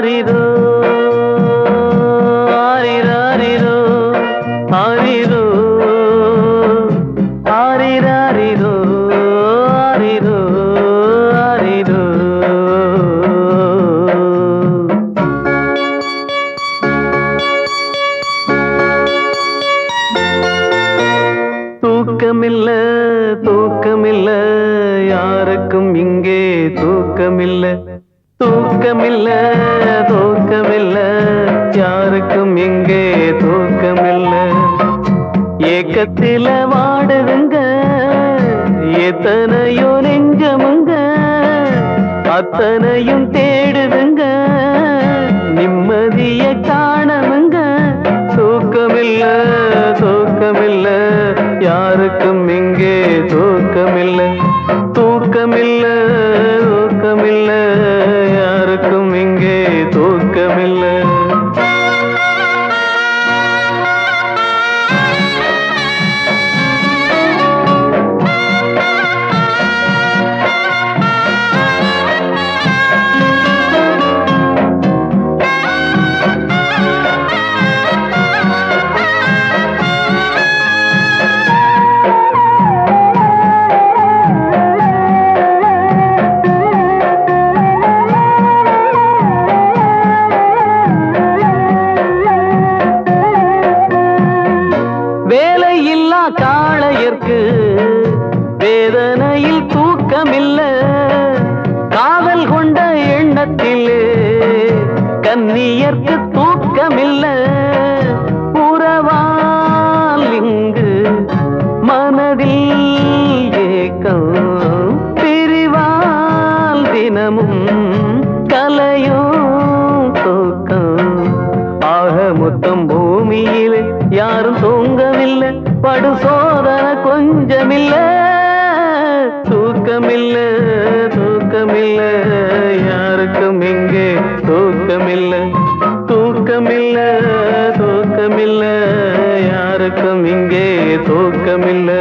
ஆரிரோ ஆரிராரிரோ ஆரிரோ ஆரிராரிரோ ஆரிரோ ஆரிரோ. தூக்கமில்ல தூக்கமில்ல யாருக்கும் இங்கே தூக்கமில்லை. தூக்கமில்ல தூக்கமில்ல. யாருக்கும் இங்கே தூக்கமில்ல. ஏக்கத்தில வாடுதுங்க எத்தனையோ நெஞ்சமுங்க. அத்தனையும் தேடுதுங்க நிம்மதிய காணமுங்க. தூக்கமில்ல தூக்கமில்ல. யாருக்கும் கன்னியர்க்கு தூக்கமில்ல. உறவால் இங்கு மனதில் ஏக்கம். பிரிவால் தினமும் கலையும் தூக்கம். ஆக மொத்தம் பூமியில் யாரும் தூங்கவில்லை. படு சோதனை கொஞ்சமில்ல. தூக்கமில்ல தூக்கமில்ல. யாருக்கும் இங்கே தூக்கமில்ல தூக்கமில்ல தூக்கமில்ல. யாருக்கும் இங்கே தூக்கமில்லை.